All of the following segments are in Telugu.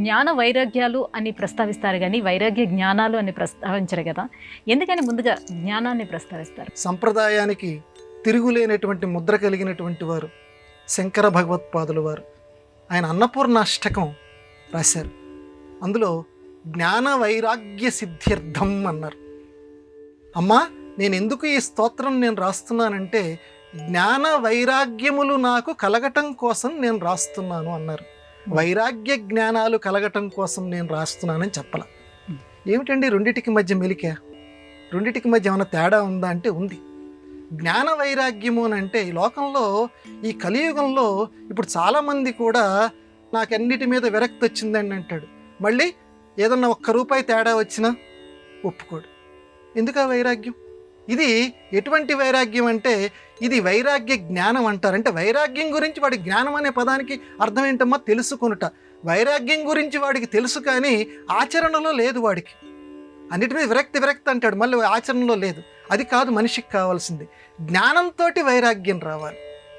జ్ఞాన వైరాగ్యాలు అని ప్రస్తావిస్తారు కానీ వైరాగ్య జ్ఞానాలు అని ప్రస్తావించరు కదా. ఎందుకని ముందుగా జ్ఞానాన్ని ప్రస్తావిస్తారు? సంప్రదాయానికి తిరుగులేనటువంటి ముద్ర కలిగినటువంటి వారు శంకర భగవత్పాదులు వారు. ఆయన అన్నపూర్ణాష్టకం రాశారు. అందులో జ్ఞాన వైరాగ్య సిద్ధ్యర్థం అన్నారు. అమ్మా నేను ఎందుకు ఈ స్తోత్రం నేను రాస్తున్నానంటే జ్ఞాన వైరాగ్యములు నాకు కలగటం కోసం నేను రాస్తున్నాను అన్నారు. వైరాగ్య జ్ఞానాలు కలగటం కోసం నేను రాస్తున్నానని చెప్పాల. ఏమిటండి రెండిటికి మధ్య మెలిక? రెండిటికి మధ్య ఏమైనా తేడా ఉందా అంటే ఉంది. జ్ఞాన వైరాగ్యము అని అంటే ఈ లోకంలో ఈ కలియుగంలో ఇప్పుడు చాలామంది కూడా నాకు అన్నిటి మీద విరక్తి వచ్చిందండి అంటాడు. మళ్ళీ ఏదన్నా ఒక్క రూపాయి తేడా వచ్చినా ఒప్పుకోడు. ఎందుకు ఆ వైరాగ్యం? ఇది ఎటువంటి వైరాగ్యం అంటే ఇది వైరాగ్య జ్ఞానం అంటారు. అంటే వైరాగ్యం గురించి వాడి జ్ఞానం అనే పదానికి అర్థం ఏంటమ్మా? తెలుసుకొనుట. వైరాగ్యం గురించి వాడికి తెలుసు కానీ ఆచరణలో లేదు వాడికి. అన్నిటి మీద విరక్తి విరక్తి అంటాడు. మళ్ళీ ఆచరణలో లేదు. అది కాదు మనిషికి కావాల్సింది. జ్ఞానంతో వైరాగ్యం రావాలి.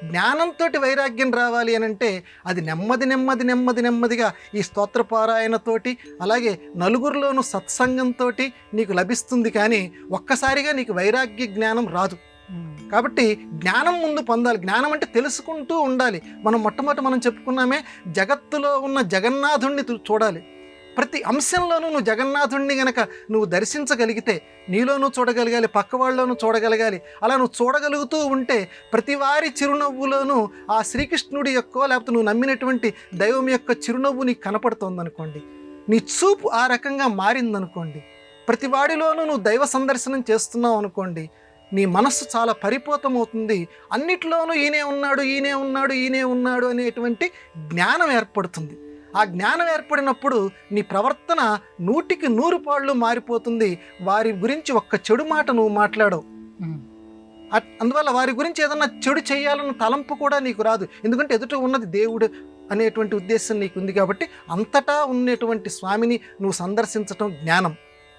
జ్ఞానంతో వైరాగ్యం రావాలి అని అంటే అది నెమ్మది నెమ్మది నెమ్మది నెమ్మదిగా ఈ స్తోత్ర పారాయణతోటి అలాగే నలుగురిలోనూ సత్సంగంతో నీకు లభిస్తుంది కానీ ఒక్కసారిగా నీకు వైరాగ్య జ్ఞానం రాదు. కాబట్టి జ్ఞానం ముందు పొందాలి. జ్ఞానం అంటే తెలుసుకుంటూ ఉండాలి. మనం మొట్టమొదటి మనం చెప్పుకున్నామే జగత్తులో ఉన్న జగన్నాథుణ్ణి చూడాలి. ప్రతి అంశంలోనూ నువ్వు జగన్నాథుణ్ణి గనక నువ్వు దర్శించగలిగితే నీలోనూ చూడగలగాలి పక్క వాళ్ళలోనూ చూడగలగాలి. అలా నువ్వు చూడగలుగుతూ ఉంటే ప్రతి వారి చిరునవ్వులోనూ ఆ శ్రీకృష్ణుడి యొక్క లేకపోతే నువ్వు నమ్మినటువంటి దైవం యొక్క చిరునవ్వు నీకు కనపడుతోంది అనుకోండి నీ చూపు ఆ రకంగా మారిందనుకోండి. ప్రతి వాడిలోనూ నువ్వు దైవ సందర్శనం చేస్తున్నావు అనుకోండి నీ మనస్సు చాలా పరిపోతమవుతుంది. అన్నిట్లోనూ ఈయనే ఉన్నాడు ఈయనే ఉన్నాడు ఈయనే ఉన్నాడు అనేటువంటి జ్ఞానం ఏర్పడుతుంది. ఆ జ్ఞానం ఏర్పడినప్పుడు నీ ప్రవర్తన నూటికి నూరు పాళ్ళు మారిపోతుంది. వారి గురించి ఒక్క చెడు మాట నువ్వు మాట్లాడవు. అందువల్ల వారి గురించి ఏదన్నా చెడు చేయాలన్న తలంపు కూడా నీకు రాదు. ఎందుకంటే ఎదుట ఉన్నది దేవుడు అనేటువంటి ఉద్దేశం నీకు ఉంది కాబట్టి అంతటా ఉన్నటువంటి స్వామిని నువ్వు సందర్శించటం జ్ఞానం.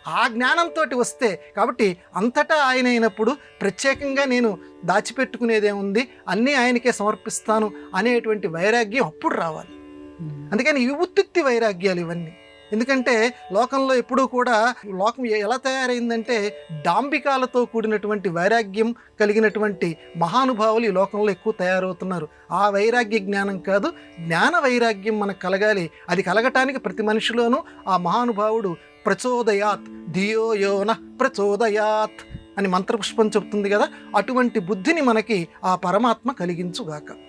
ఆ జ్ఞానంతో వస్తే కాబట్టి అంతటా ఆయన అయినప్పుడు ప్రత్యేకంగా నేను దాచిపెట్టుకునేదేముంది? అన్నీ ఆయనకే సమర్పిస్తాను అనేటువంటి వైరాగ్యం అప్పుడు రావాలి. Hmm. అందుకని ఇవి వైరాగ్యాలు ఇవన్నీ. ఎందుకంటే లోకంలో ఎప్పుడూ కూడా లోకం ఎలా తయారైందంటే డాంబికాలతో కూడినటువంటి వైరాగ్యం కలిగినటువంటి మహానుభావులు ఈ లోకంలో ఎక్కువ తయారవుతున్నారు. ఆ వైరాగ్య జ్ఞానం కాదు జ్ఞాన వైరాగ్యం మనకు కలగాలి. అది కలగటానికి ప్రతి మనిషిలోనూ ఆ మహానుభావుడు ప్రచోదయాత్ ధియో యోన ప్రచోదయాత్ అని మంత్రపుష్పం చెప్తుంది కదా అటువంటి బుద్ధిని మనకి ఆ పరమాత్మ కలిగించుగాక.